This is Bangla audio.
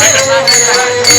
Gracias.